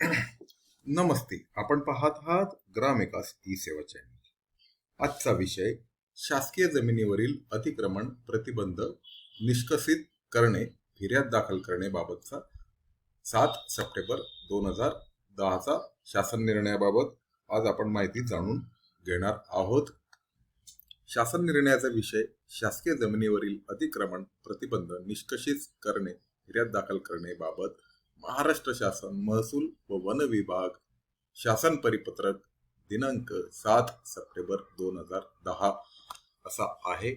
नमस्ते. आपण पाहत आहात ग्राम विकास ई सेवा चॅनल आजचा विषय शासकीय जमिनीवरील अतिक्रमण प्रतिबंध निष्कसित करणे फिर्याद दाखल करणे बाबतचा सात सप्टेंबर दोन हजार दहाचा शासन निर्णयाबाबत आज आपण माहिती जाणून घेणार आहोत. शासन निर्णयाचा विषय शासकीय जमिनीवरील अतिक्रमण प्रतिबंध निष्कषित करणे फिर्याद दाखल करणे बाबत महाराष्ट्र शासन महसूल व वन विभाग शासन परिपत्रक दिनांक सात सप्टेंबर दोन हजार दहा असा आहे.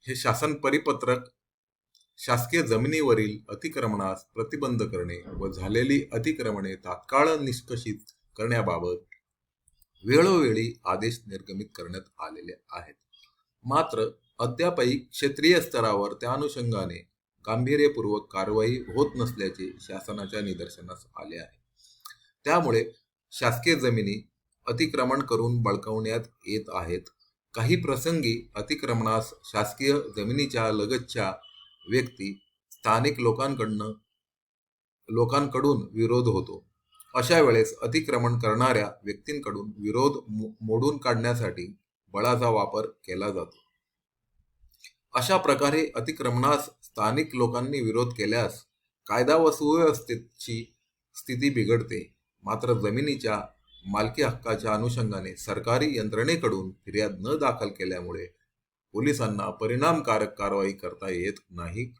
हे शासन परिपत्रक शासकीय जमिनीवरील अतिक्रमणास प्रतिबंध करणे व झालेली अतिक्रमणे तात्काळ निष्कषित करण्याबाबत वेळोवेळी आदेश निर्गमित करण्यात आलेले आहेत. मात्र अद्यापही क्षेत्रीय स्तरावर त्या अनुषंगाने गांभीर्यपूर्वक कारवाई होत नसल्याचे शासनाच्या निदर्शनास आले आहे. त्यामुळे शासकीय जमिनी अतिक्रमण करून बळकावण्यात येत आहेत. काही प्रसंगी अतिक्रमणास शासकीय जमिनीच्या लगतच्या व्यक्ती स्थानिक लोकांकडनं लोकांकडून विरोध होतो. अशा वेळेस अतिक्रमण करणाऱ्या व्यक्तींकडून विरोध मो- मोडून काढण्यासाठी बळाचा वापर केला जातो. अशा प्रकारे अतिक्रमणास स्थानिक लोकांनी विरोध केल्यास कायदा व सुव्यवस्थेची स्थिती बिघडते. मात्र जमिनीच्या मालकी हक्काच्या अनुषंगाने सरकारी यंत्रणेकडून फिर्याद न दाखल केल्यामुळे पोलिसांना परिणामकारक कारवाई करता येत नाही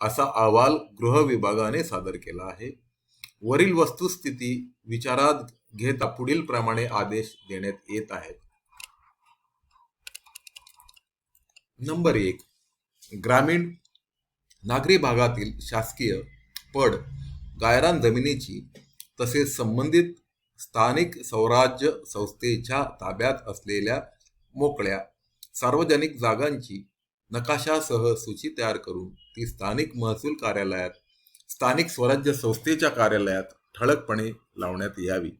असा अहवाल गृह विभागाने सादर केला आहे. वरील वस्तुस्थिती विचारात घेता पुढील प्रमाणे आदेश देण्यात येत आहेत. नंबर एक ग्रामीण नागरी भागातील शासकीय पड गायरान जमिनीची तसेच संबंधित स्थानिक स्वराज्य संस्थेच्या ताब्यात असलेल्या मोकळ्या सार्वजनिक जागांची नकाशासह सूची तयार करून ती स्थानिक महसूल कार्यालयात स्थानिक स्वराज्य संस्थेच्या कार्यालयात ठळकपणे लावण्यात यावी.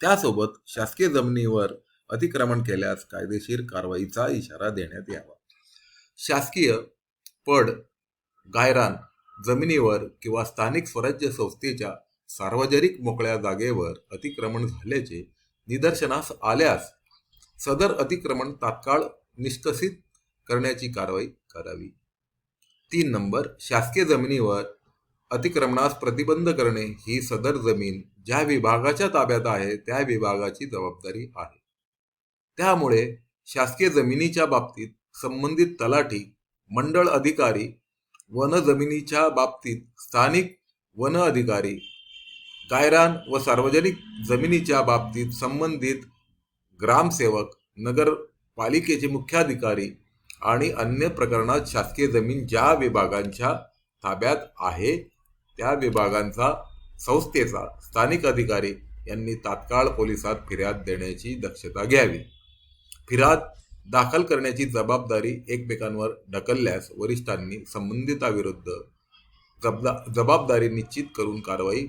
त्यासोबत शासकीय जमिनीवर अतिक्रमण केल्यास कायदेशीर कारवाईचा इशारा देण्यात यावा. शासकीय पड गायरान जमिनीवर किंवा स्थानिक स्वराज्य संस्थेच्या सार्वजनिक मोकळ्या जागेवर अतिक्रमण झाल्याचे निदर्शनास आल्यास सदर अतिक्रमण तात्काळ निष्कसित करण्याची कारवाई करावी. तीन नंबर शासकीय जमिनीवर अतिक्रमणास प्रतिबंध करणे ही सदर जमीन ज्या विभागाच्या ताब्यात आहे त्या विभागाची जबाबदारी आहे. त्यामुळे शासकीय जमिनीच्या बाबतीत संबंधित तलाठी मंडळ अधिकारी वन जमिनीच्या बाबतीत स्थानिक वन अधिकारी कायरान व सार्वजनिक जमिनीच्या बाबतीत संबंधित ग्रामसेवक नगरपालिकेचे मुख्याधिकारी आणि अन्य प्रकरणात शासकीय जमीन ज्या विभागांच्या ताब्यात आहे त्या विभागांचा संस्थेचा स्थानिक अधिकारी यांनी तात्काळ पोलिसात फिर्याद देण्याची दक्षता घ्यावी. फिर्याद दाखल करण्याची जबाबदारी एकमेकांवर ढकलल्यास वरिष्ठांनी संबंधिताविरुद्ध जबदा जबाबदारी निश्चित करून कारवाई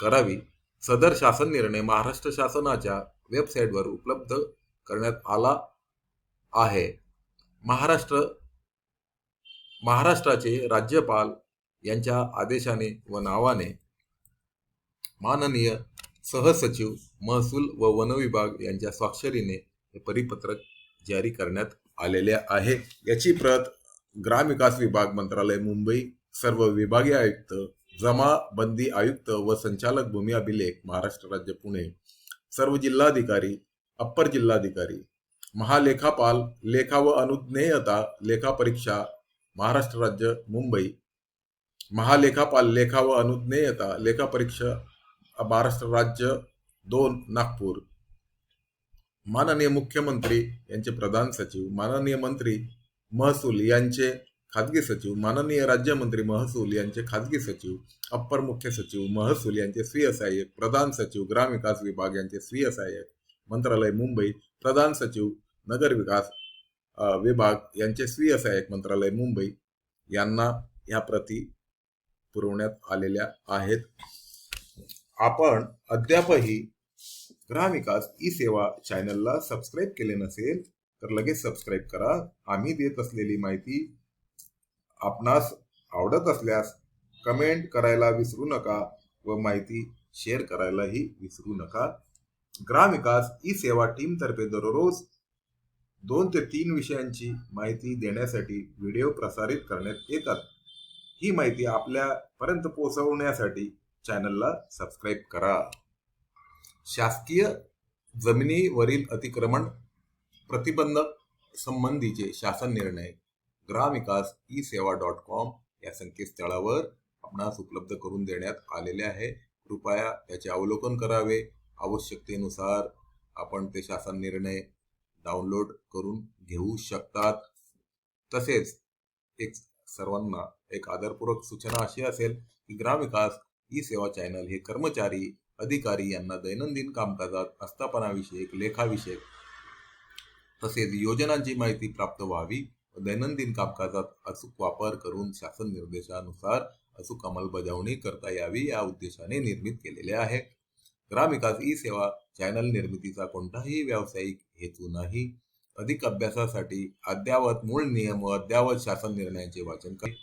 करावी. सदर शासन निर्णय महाराष्ट्र शासनाच्या वेबसाईटवर उपलब्ध करण्यात आला आहे. महाराष्ट्र महाराष्ट्राचे राज्यपाल यांच्या आदेशाने व नावाने माननीय सहसचिव महसूल व वन विभाग यांच्या स्वाक्षरीने हे परिपत्रक जारी करण्यात आलेल्या आहे. याची प्रत ग्रामविकास विभाग मंत्रालय मुंबई सर्व विभागीय आयुक्त जमाबंदी आयुक्त व संचालक भूमी अभिलेख महाराष्ट्र राज्य पुणे सर्व जिल्हाधिकारी अप्पर जिल्हाधिकारी महालेखापाल लेखा व अनुज्ञेयता लेखा परीक्षा महाराष्ट्र राज्य मुंबई महालेखापाल लेखा व अनुज्ञेयता लेखा परीक्षा महाराष्ट्र राज्य दोन नागपूर माननीय मुख्यमंत्री यांचे प्रधान सचिव माननीय मंत्री महसूल यांचे खाजगी सचिव माननीय राज्यमंत्री महसूल यांचे खाजगी सचिव अप्पर मुख्य सचिव महसूल यांचे स्वीय सहाय्यक प्रधान सचिव ग्रामविकास विभाग यांचे स्वीय सहाय्यक मंत्रालय मुंबई प्रधान सचिव नगर विकास विभाग यांचे स्वीय सहाय्यक मंत्रालय मुंबई यांना ह्या प्रती पुरवण्यात आलेल्या आहेत. आपण अद्यापही ग्राहविकास ई सेवा चॅनलला सबस्क्राईब केले नसेल तर लगेच सबस्क्राईब करा. आम्ही देत असलेली माहिती आपणास आवडत असल्यास कमेंट करायला विसरू नका व माहिती शेअर करायलाही विसरू नका. ग्रामविकास ई सेवा टीमतर्फे दररोज दोन ते तीन विषयांची माहिती देण्यासाठी व्हिडिओ प्रसारित करण्यात येतात. ही माहिती आपल्यापर्यंत पोहोचवण्यासाठी चॅनलला सबस्क्राईब करा. शासकीय जमिनीवरील अतिक्रमण प्रतिबंधक संबंधीचे शासन निर्णय. ग्रामविकास ई सेवा डॉट कॉम या संकेतस्थळावर आपणास उपलब्ध करून देण्यात आलेले आहे. कृपया त्याचे अवलोकन करावे. आवश्यकतेनुसार आपण ते शासन निर्णय डाउनलोड करून घेऊ शकतात. तसेच एक सर्वांना एक आदरपूर्वक सूचना अशी असेल की ग्रामविकास ई सेवा चॅनल हे कर्मचारी अधिकारी यांना दैनंदिन कामकाजात आस्थापनाविषयक लेखाविषयक तसेच योजनांची माहिती प्राप्त व्हावी व दैनंदिन कामकाजात अचूक वापर करून शासन निर्देशानुसार अचूक अंमलबजावणी करता यावी या उद्देशाने निर्मित केलेले आहे. ग्रामविकास ई सेवा चॅनल निर्मितीचा कोणताही व्यावसायिक हेतू नाही. अधिक अभ्यासासाठी अद्यावत मूळ नियम व अद्यावत शासन निर्णयांचे वाचन करे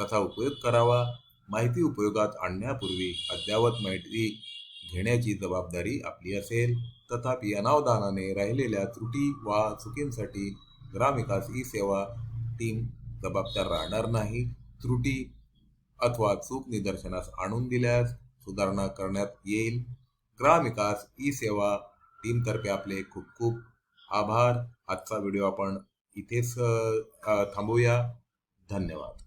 तथा उपयोग करावा. माहिती उपयोगात आणण्यापूर्वी अद्यावत माहिती घेण्याची जबाबदारी आपली असेल. तथापि अनावधानाने राहिलेल्या त्रुटी वा चुकींसाठी ग्रामविकास ई सेवा टीम जबाबदार राहणार नाही. त्रुटी अथवा चूक निदर्शनास आणून दिल्यास सुधारणा करण्यात येईल. ग्रामविकास ई सेवा टीमतर्फे आपले खूप खूप आभार. आजचा व्हिडिओ आपण इथेच थांबूया धन्यवाद.